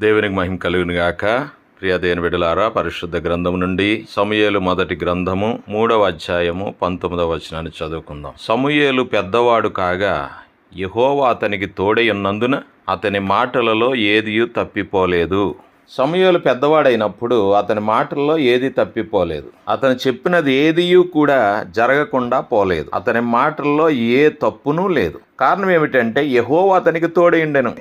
దేవునికి మహిమ కలుగును గాక ప్రియ దేని బిడ్డలారా పరిశుద్ధ గ్రంథం నుండి సమూయేలు మొదటి గ్రంథము మూడవ అధ్యాయము పంతొమ్మిదవ వచనాన్ని చదువుకుందాం. సమూయేలు పెద్దవాడు కాగా యహోవా అతనికి తోడై ఉన్నందున అతని మాటలలో ఏదియు తప్పిపోలేదు. సమూయేలు పెద్దవాడైనప్పుడు అతని మాటల్లో ఏది తప్పిపోలేదు. అతను చెప్పినది ఏదియు కూడా జరగకుండా పోలేదు. అతని మాటల్లో ఏ తప్పునూ లేదు. కారణం ఏమిటంటే యహోవా అతనికి తోడైండెను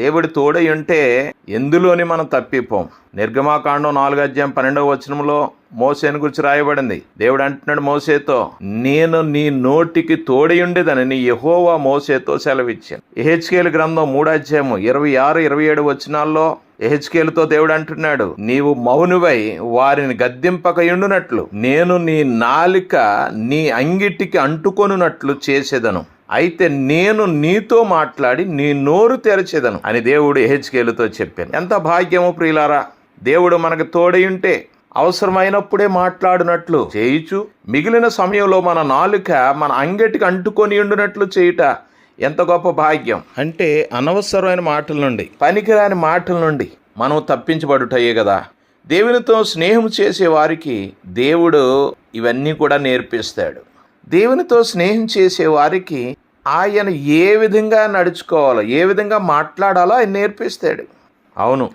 దేవుడి తోడై ఉంటే ఎందులోని మనం తప్పిపోం. నిర్గమాకాండం నాలుగు అధ్యాయం పన్నెండవ వచనంలో మోసేను గురించి రాయబడింది. దేవుడు అంటున్నాడు మోసేతో నేను నీ నోటికి తోడై ఉండేదని నీ యహోవా మోసేతో సెలవిచ్చాను. ఎహెచ్కేలు గ్రంథం మూడు ఇరవై ఆరు ఇరవై ఏడు వచనాల్లో ఎహెచ్కేలుతో దేవుడు అంటున్నాడు నీవు మౌనువై వారిని గద్దింపకయుండునట్లు నేను నీ నాలిక నీ అంగిటికి అంటుకొనున్నట్లు చేసేదను. అయితే నేను నీతో మాట్లాడి నీ నోరు తెరచేదను. అని దేవుడు ఎహెచ్కేలుతో చెప్పాను. ఎంత భాగ్యము ప్రియులారా దేవుడు మనకు తోడై ఉంటే అవసరమైనప్పుడే మాట్లాడినట్లు చేయుచు మిగిలిన సమయంలో మన నాలుక మన అంగటికి అంటుకొని ఉండునట్లు చేయుట ఎంత గొప్ప భాగ్యం. అంటే అనవసరమైన మాటల నుండి పనికిరాని మాటల నుండి మనం తప్పించబడుటయే కదా. దేవునితో స్నేహం చేసే వారికి దేవుడు ఇవన్నీ కూడా నేర్పిస్తాడు. దేవునితో స్నేహం చేసే వారికి ఆయన ఏ విధంగా నడుచుకోవాలో ఏ విధంగా మాట్లాడాలో ఆయన నేర్పిస్తాడు. అవును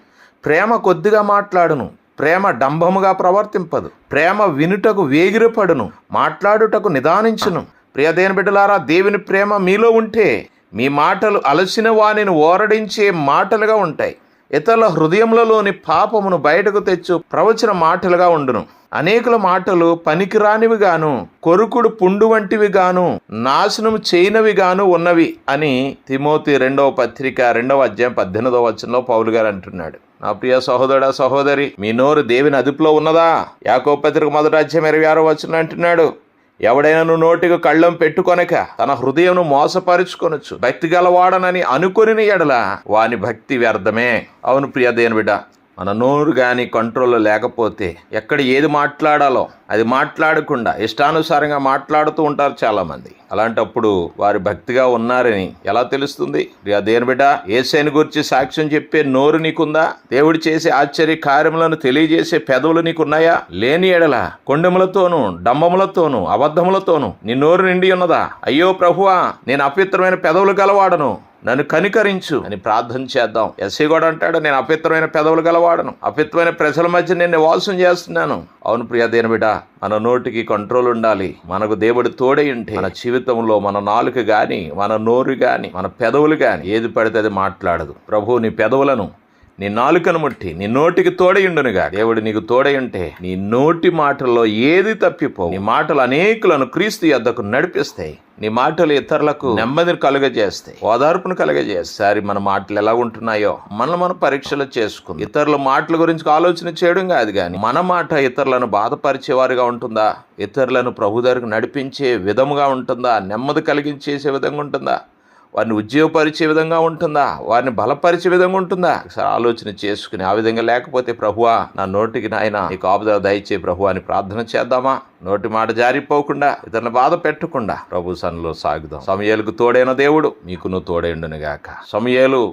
ప్రేమ కొద్దిగా మాట్లాడును ప్రేమ డంబముగా ప్రవర్తింపదు ప్రేమ వినుటకు వేగిరపడును మాట్లాడుటకు నిదానించును. ప్రియదేన బిడ్డలారా దేవుని ప్రేమ మీలో ఉంటే మీ మాటలు అలసిన వాణిని ఓరడించే మాటలుగా ఉంటాయి. ఇతరుల హృదయములలోని పాపమును బయటకు తెచ్చు ప్రవచన మాటలుగా ఉండును. అనేకుల మాటలు పనికిరానివి గాను కొరుకుడు పుండు వంటివి గాను నాశనం చేయనవి గాను ఉన్నవి అని తిమోతి రెండవ పత్రిక రెండవ అధ్యాయం పద్దెనిమిదవ వచనంలో పౌలు గారు అంటున్నాడు. నా ప్రియ సహోదరుడా సహోదరి మీ నోరు దేవుని అదుపులో ఉన్నదా? యాకో పత్రిక మొదటి అధ్యాయం ఇరవై ఆరో వచనం అంటున్నాడు. ఎవడైనాను నువ్వు నోటికి కళ్ళం పెట్టుకొనక తన హృదయం మోసపరుచుకొనొచ్చు. భక్తి గలవాడనని అనుకుని ఎడల వాని భక్తి వ్యర్థమే. అవును ప్రియ దేని బిడ్డ. మన నోరు కానీ కంట్రోల్లో లేకపోతే ఎక్కడ ఏది మాట్లాడాలో అది మాట్లాడకుండా ఇష్టానుసారంగా మాట్లాడుతూ ఉంటారు చాలామంది. అలాంటప్పుడు వారి భక్తిగా ఉన్నారని ఎలా తెలుస్తుంది? దేని బిడ్డ ఏసైని గురించి సాక్ష్యం చెప్పే నోరు నీకుందా? దేవుడు చేసే ఆశ్చర్య కార్యములను తెలియజేసే పెదవులు నీకున్నాయా? లేని ఎడల కొండములతోనూ డంబములతోనూ అబద్ధములతోనూ నీ నోరు నిండి ఉన్నదా? అయ్యో ప్రభువా నేను అపవిత్రమైన పెదవులు గలవాడను. నన్ను కనికరించు. అని ప్రార్థన చేద్దాం. ఎస్సీ కూడా అంటాడు నేను అపిత్రమైన పెదవులు గలవాడను. అపిత్రమైన ప్రజల మధ్య నేను నివాసం చేస్తున్నాను. అవును ప్రియ దేని బిడ్డ మన నోటికి కంట్రోల్ ఉండాలి. మనకు దేవుడు తోడై ఉంటే మన జీవితంలో మన నాలుక గాని మన నోరు గాని మన పెదవులు గాని ఏది పడితే అది మాట్లాడదు. ప్రభు నీ పెదవులను నీ నాలుకను ముట్టి నీ నోటికి తోడయుండునుగా దేవుడు నీకు తోడయుంటే నీ నోటి మాటల్లో ఏది తప్పిపో నీ మాటలు అనేకులను క్రీస్తు యొద్దకు నడిపిస్తాయి. నీ మాటలు ఇతరులకు నెమ్మదిని కలుగజేస్తాయి. ఓదార్పును కలుగజేస్తాయి. మన మాటలు ఎలా ఉంటున్నాయో మనం మనం పరీక్షలు చేసుకుంది. ఇతరుల మాటల గురించి ఆలోచన చేయడం కాదు కానీ మన మాట ఇతరులను బాధపరిచేవారుగా ఉంటుందా? ఇతరులను ప్రభు దగ్గరకు నడిపించే విధముగా ఉంటుందా? నెమ్మది కలిగించేసే విధంగా ఉంటుందా? వారిని ఉద్యోగపరిచే విధంగా ఉంటుందా? వారిని బలపరిచే విధంగా ఉంటుందా? ఒకసారి ఆలోచన చేసుకుని ఆ విధంగా లేకపోతే ప్రభువా నా నోటికి నాయన నీకు ఆపుదల దయచే ప్రభు అని ప్రార్థన చేద్దామా? నోటి మాట జారిపోకుండా ఇతరులను బాధ పెట్టకుండా ప్రభు సన్లో సాగుదాం. సమయాలకు తోడైన దేవుడు మీకు నువ్వు తోడైండును గాక సమయాలు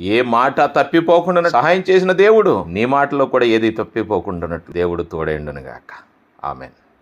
ఏ మాట తప్పిపోకుండా సహాయం చేసిన దేవుడు నీ మాటలో కూడా ఏది తప్పిపోకుండా దేవుడు తోడైండును గాక ఆమెన్.